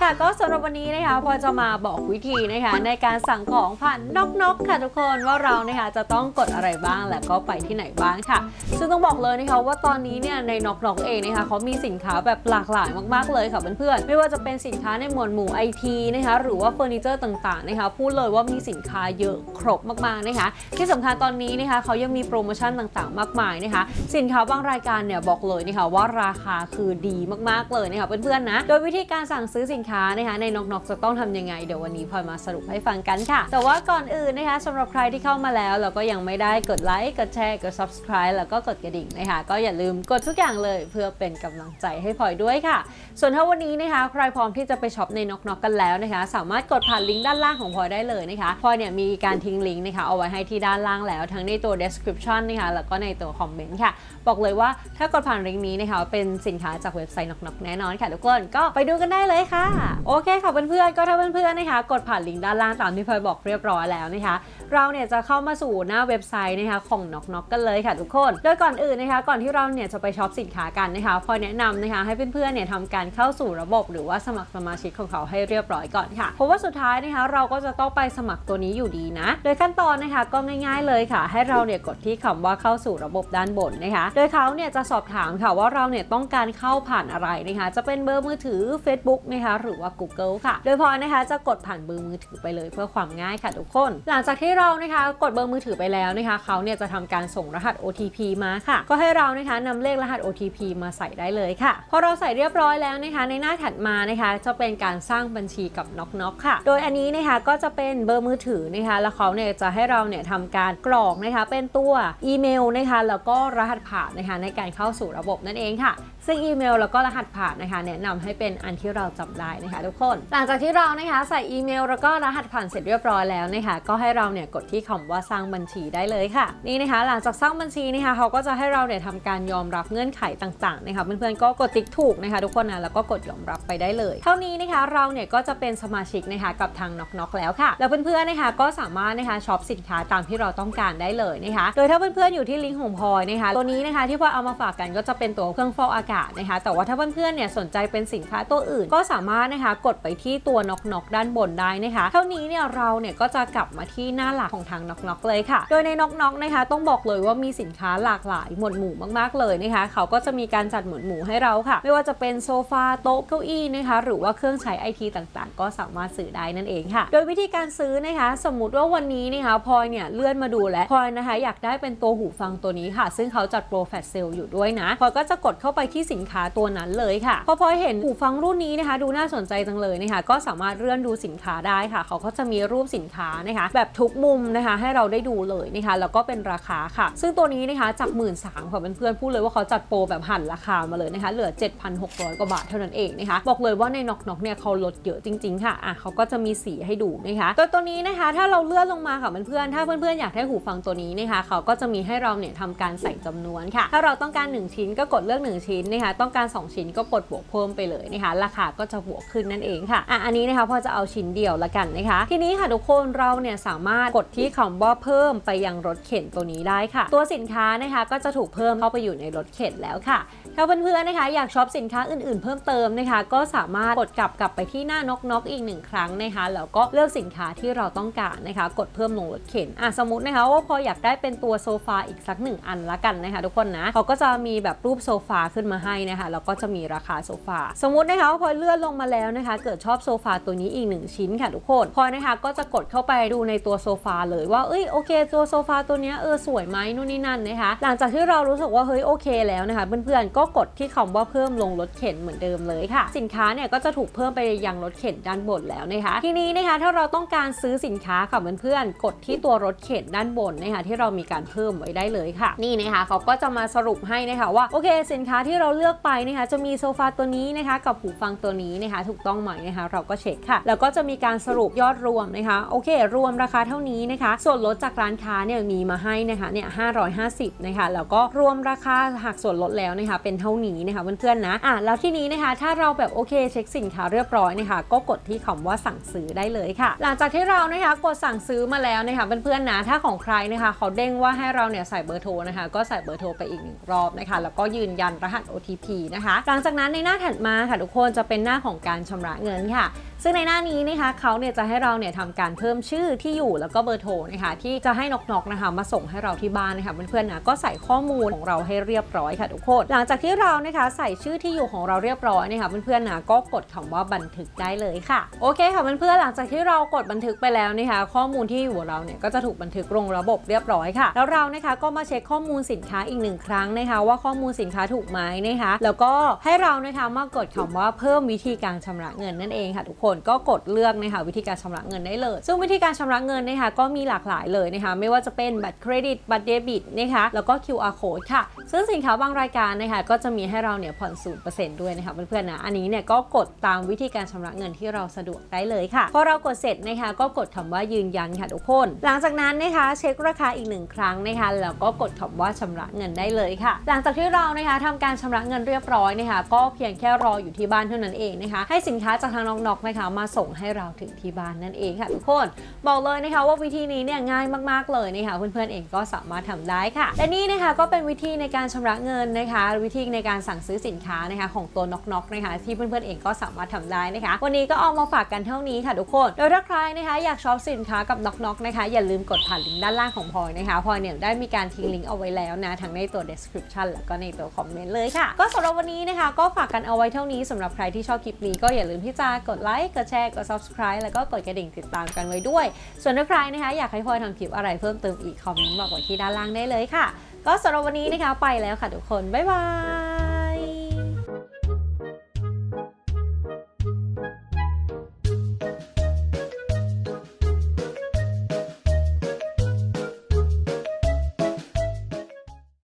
ค่ะก็สำหรับวันนี้นะคะพอจะมาบอกวิธีนะคะในการสั่งของผ่านนกนกค่ะทุกคนว่าเรานะคะจะต้องกดอะไรบ้างและก็ไปที่ไหนบ้างค่ะ ซึ่งต้องบอกเลยนะคะว่าตอนนี้เนี่ยในนกนกเองนะคะเขามีสินค้าแบบหลากหลายมากๆเลยค่ะเพื่อนๆไม่ว่าจะเป็นสินค้าในหมวดหมู่ไอทีนะคะหรือว่าเฟอร์นิเจอร์ต่างๆนะคะพูดเลยว่ามีสินค้าเยอะครบมากๆนะคะ ที่สำคัญตอนนี้นะคะเขายังมีโปรโมชั่นต่างๆ มากมายนะคะ สินค้าบางรายการเนี่ยบอกเลยนะคะว่าราคาคือดีมากๆเลยนะคะเพื่อนๆนะโดยวิธีการสั่งซื้อสินค้านะคะในนกนกจะต้องทำยังไง เดี๋ยววันนี้พลอยมาสรุปให้ฟังกันค่ะ แต่ว่าก่อนอื่นนะคะสำหรับใครที่เข้ามาแล้วแล้วก็ยังไม่ได้กดไลค์กดแชร์กด subscribe แล้วก็กดกระดิ่งนะคะก็อย่าลืมกดทุกอย่างเลย เพื่อเป็นกำลังใจให้พลอยด้วยค่ะ ส่วนถ้าวันนี้นะคะใครพร้อมที่จะไปช็อปในนกนกกันแล้วนะคะ สามารถกดผ่านลิงก์ด้านล่างของพลอยได้เลยนะคะพลอยเนี่ยมีการทิ้งลิงก์นะคะเอาไว้ให้ที่ด้านล่างแล้ว ทั้งในตัว description นะคะแล้วก็ในตัวคอมเมนต์ค่ะ บอกเลยว่าถ้ากดผ่านลิงก์นี้นะคะเป็นสินค้าจากเว็บไซต์นกนกแน่นอนค่ะทุกคนก็ไปดูกันได้เลยค่ะโอเคค่ะเพื่อนๆก็ถ้าเพื่อนๆนะคะ กดผ่านลิงก์ด้านล่างตามที่พลอยบอกเรียบร้อยแล้วนะคะ เราเนี่ยจะเข้ามาสู่หน้าเว็บไซต์นะคะของน็อกน็อกกันเลยค่ะทุกคน โดยก่อนอื่นนะคะ ก่อนที่เราเนี่ยจะไปช็อปสินค้ากันนะคะพลอยแนะนำนะคะให้เพื่อนๆเนี่ยทำการเข้าสู่ระบบหรือว่าสมัครสมาชิกของเขาให้เรียบร้อยก่อนค่ะ เพราะว่าสุดท้ายนะคะเราก็จะต้องไปสมัครตัวนี้อยู่ดีนะ โดยขั้นตอนนะคะก็ง่ายๆเลยค่ะ ให้เราเนี่ยกดที่คำว่าเข้าสู่ระบบด้านบนนะคะ โดยเขาเนี่ยจะสอบถามค่ะว่าเราเนี่ยต้องการเข้าผ่านอะไรนะคะ จะเป็นเบอร์มือถือ Facebook นะคะหรืือว่า Google ค่ะ โดยพอนะคะจะกดผ่านเบอร์มือถือไปเลยเพื่อความง่ายค่ะทุกคน หลังจากที่เรานะคะกดเบอร์มือถือไปแล้วนะคะเขาเนี่ยจะทำการส่งรหัส OTP มาค่ะ ก็ให้เรานะคะนำเลขรหัส OTP มาใส่ได้เลยค่ะ พอเราใส่เรียบร้อยแล้วนะคะในหน้าถัดมานะคะจะเป็นการสร้างบัญชีกับน็อกน็อกค่ะ โดยอันนี้นะคะก็จะเป็นเบอร์มือถือนะคะแล้วเขาเนี่ยจะให้เราเนี่ยทำการกรอกนะคะเป็นตัวอีเมลนะคะแล้วก็รหัสผ่านนะคะในการเข้าสู่ระบบนั่นเองค่ะ ซึ่งอีเมลแล้วก็รหัสผ่านนะคะแนะนำให้เป็นอันที่เราจำได้นะคะทุกคน หลังจากที่เรานะคะใส่อีเมลแล้วก็รหัสผ่านเสร็จเรียบร้อยแล้วนะคะก็ให้เราเนี่ยกดที่คำว่าสร้างบัญชีได้เลยค่ะ นี่นะคะหลังจากสร้างบัญชีนะคะเขาก็จะให้เราเนี่ยทำการยอมรับเงื่อนไขต่างๆนะคะเพื่อนๆก็กดติ๊กถูกนะคะ ทุกคนนะแล้วก็กดยอมรับไปได้เลย เท่านี้นะคะเราเนี่ยก็จะเป็นสมาชิกนะคะกับทางน็อกน็อกแล้วค่ะ แล้วเพื่อนๆนะคะก็สามารถนะคะช็อปสินค้าตามที่เราต้องการได้เลยนะคะ โดยถ้าเพื่อนๆอยู่ที่ลิงก์ของพลอยนะคะตัวนี้นะคะที่พลอยเอามาฝากกันก็จะเป็นตัวเครื่องฟอกอากาศนะคะ แต่ว่าถ้าเพื่อนๆเนี่ยสนใจเป็นสินค้าตัวอื่นก็สามารถนะคะกดไปที่ตัวน็อกน็อกด้านบนได้นะคะ เท่านี้เนี่ยเราเนี่ยก็จะกลับมาที่หน้าหลักของทางน็อกน็อกเลยค่ะ โดยในน็อกน็อกนะคะต้องบอกเลยว่ามีสินค้าหลากหลายหมวดหมู่มากๆเลยนะคะ เขาก็จะมีการจัดหมวดหมู่ให้เราค่ะ ไม่ว่าจะเป็นโซฟาโต๊ะเก้าอี้นะคะ หรือว่าเครื่องใช้ไอทีต่างๆ ก็สามารถซื้อได้นั่นเองค่ะ โดยวิธีการซื้อนะคะ สมมุติว่าวันนี้นะคะพลอยเนี่ยเลื่อนมาดูแล้วพลอยนะคะ อยากได้เป็นตัวหูฟังตัวนี้ค่ะ ซึ่งเขาจัดโปรแฟตเซลอยู่ด้วยนะพลอยก็จะกดเข้าไปที่สินค้าตัวนั้นเลยค่ะพอพลอยเห็นหูฟังรุ่นนี้นะคะ ดูน่าสนใจจังเลยนะคะก็สามารถเลื่อนดูสินค้าได้ค่ะ เขาก็จะมีรูปสินค้านะคะ แบบทุกมุมนะคะ ให้เราได้ดูเลยนะคะแล้วก็เป็นราคาค่ะ ซึ่งตัวนี้นะคะจาก1 3ื่นสามค่ะเพื่อนๆพูดเลยว่าเขาจัดโปรแบบหั่นราคามาเลยนะคะเหลือ 7,600 กว่าบาทเท่านั้นเองนะคะบอกเลยว่าในน็อกน็อกเนี่ยเขาลดเยอะจริงๆค่ะอะเขาก็จะมีสีให้ดูนะคะตัวตัวนี้นะคะ ถ้าเราเลื่อนลงมาค่ะเพื่อนๆถ้าเพื่อนๆอยากได้หูฟังตัวนี้นะคะเขาก็จะมีให้เราเนี่ยทำการใส่จำนวนค่ะ ถ้าเราต้องการ 1 ชิ้นก็กดเลือก 1 ชิ้นนะคะต้องการ 2 ชิ้นก็กดบวกเพิ่มไปเลยนะคะราคาก็จะบวกขึ้นนั่นเองค่ะอะอันนี้นะคะพอจะเอาชิ้นเดียวละกันนะคะ ทีนี้ค่ะทุกคนเราเนี่ยสามารถกดที่คำว่าเพิ่มไปยังรถเข็นตัวนี้ได้ค่ะ ตัวสินค้านะคะก็จะถูกเพิ่มเข้าไปอยู่ในรถเข็นแล้วค่ะถ้าเพื่อนๆนะคะอยากช็อปสินค้าอื่นๆ เพิ่มเติมนะคะ ก็สามารถกดกลับกลับไปที่หน้านกนกอีกหนึ่งครั้งนะคะแล้วก็เลือกสินค้าที่เราต้องการนะคะ กดเพิ่มลงรถเข็นอะสมมตินะคะว่าพออยากได้เป็นตัวโซฟาอีกสักหนึ่งอันละกันนะคะ ทุกคนนะเขาก็จะมีแบบรูปโซฟาขึ้นมาให้นะคะแล้วก็จะมีราคาโซฟาสมมตินะคะว่าพอเลื่อนลงมาแล้วนะคะเกิดชอบโซฟาตัวนี้อีกหนึ่งชิ้นค่ะทุกคนพอนะคะก็จะกดเข้าไปดูในตัวโซฟาเลยว่าเอ้ยโอเคตัวโซฟาตัวนี้เออสวยไหมนู่นนี่นั่นนะคะหลังจากที่เรารู้สึกว่าเฮ้ยโอเคแล้วนะคะเพื่อนๆก็กดที่คำว่าเพิ่มลงรถเข็นเหมือนเดิมเลยค่ะ สินค้าเนี่ยก็จะถูกเพิ่มไปยังรถเข็นด้านบนแล้วนะคะ ทีนี้นะคะถ้าเราต้องการซื้อสินค้าค่ะเพื่อนๆกดที่ตัวรถเข็นด้านบนนะคะที่เรามีการเพิ่มไว้ได้เลยค่ะ นี่นะคะเขาก็จะมาสรุปให้นะคะว่าโอเค สินค้าที่เราเลือกไปนะคะจะมีโซฟาตัวนี้นะคะกับหูฟังตัวนี้นะคะถูกต้องไหมนะคะเราก็เช็คค่ะ แล้วก็จะมีการสรุปยอดรวมนะคะโอเค รวมราคาเท่านี้นะคะ ส่วนลดจากร้านค้าเนี่ยมีมาให้นะคะเนี่ย550นะคะแล้วก็รวมราคาหักส่วนลดแล้วนะคะเป็นเท่านี้นะคะเพื่อนๆนะอะแล้วที่นี้นะคะถ้าเราแบบโอเคเช็คสินค้าเรียบร้อยนะคะก็กดที่คำว่าสั่งซื้อได้เลยค่ะ หลังจากที่เรานะคะกดสั่งซื้อมาแล้วนะคะเพื่อนๆนะถ้าของใครนะคะเขาเด้งว่าให้เราเนี่ยใส่เบอร์โทรนะคะก็ใส่เบอร์โทรไปอีกหนึ่งรอบนะคะแล้วก็ยืนยันรหัส OTP นะคะ หลังจากนั้นในหน้าถัดมาค่ะทุกคนจะเป็นหน้าของการชำระเงินค่ะ ซึ่งในหน้านี้นะคะเขาเนี่ยจะให้เราเนี่ยทำการเพิ่มชื่อที่อยู่แล้วก็เบอร์โทรนะคะที่จะให้นกๆนะคะมาส่งให้เราที่บ้านนะคะเพื่อนๆนะก็ใส่ข้อมูลของเราให้เรียบร้อยค่ะทุกคน หลังจากที่เรานะคะใส่ชื่อที่อยู่ของเราเรียบร้อยนะคะเพื่อนๆนะก็กดคำว่าบันทึกได้เลยค่ะโอเคค่ะเพื่อนๆหลังจากที่เรากดบันทึกไปแล้วนะคะข้อมูลที่อยู่ของเราเนี่ยก็จะถูกบันทึกลงระบบเรียบร้อยค่ะ แล้วเรานะคะก็มาเช็คข้อมูลสินค้าอีกหนึ่งครั้งนะคะ ว่าข้อมูลสินค้าถูกไหมนะคะแล้วก็ให้เรานะคะมากดคำว่าเพิ่มวิธีการชำระเงินนั่นเองค่ะทุกคนก็กดเลือกนะคะวิธีการชำระเงินได้เลย ซึ่งวิธีการชำระเงินนะคะก็มีหลากหลายเลยนะคะไม่ว่าจะเป็นบัตรเครดิตบัตรเดบิตนะคะแล้วก็ QR code ค่ะ ซึ่งสินค้าบางรายการนะคะก็จะมีให้เราเนี่ยผ่อน0%ด้วยนะคะเพื่อนๆนะอันนี้เนี่ยก็กดตามวิธีการชำระเงินที่เราสะดวกได้เลยค่ะพอเรากดเสร็จนะคะก็กดคำว่ายืนยันค่ะทุกคน หลังจากนั้นนะคะเช็คราคาอีกหนึ่งครั้งนะคะแล้วก็กดคำว่าชำระเงินได้เลยค่ะ หลังจากที่เรานะคะทำการชำระเงินเรียบร้อยนะคะก็เพียงแค่รออยู่ที่บ้านเท่านั้นเองนะคะให้สินค้าจากทางน้องๆนะคะมาส่งให้เราถึงที่บ้านนั่นเองค่ะทุกคนบอกเลยนะคะว่าวิธีนี้เนี่ยง่ายมากๆเลยนะคะเพื่อนๆเองก็สามารถทำได้ค่ะและนี่นะคะก็เป็นวิธีในการชำระเงินนะคะ วิธีในการสั่งซื้อสินค้านะคะของตัวน็อกๆนะคะที่เพื่อนๆเองก็สามารถทำได้นะคะ วันนี้ก็เอามาฝากกันเท่านี้ค่ะทุกคนโดยถ้าใครนะคะอยากช็อปสินค้ากับน็อกๆนะคะอย่าลืมกดผ่านลิงก์ด้านล่างของพลอยนะคะพลอยเนี่ยได้มีการทิ้งลิงก์เอาไว้แล้วนะทั้งในตัว description แล้วก็ในตัวคอมเมนต์เลยค่ะ ก็สำหรับวันนี้นะคะ ก็ฝากกันเอาไว้เท่านี้สำหรับใครที่ชอบคลิปนี้ก็อย่าลืมที่จะกดไลค์กดแชร์กด subscribe แล้วก็กดกระดิ่งติดตามกันไว้ด้วย ส่วนถ้าใครนะคะอยากให้พลอยทำคลิปอะไรเพิ่มเติมอีกคอมเมนต์บอกไว้ที่ด้านล่างได้เลยค่ะ ก็สำหรับวันนี้นะคะไปแล้วค่ะทุกคนบ๊ายบาย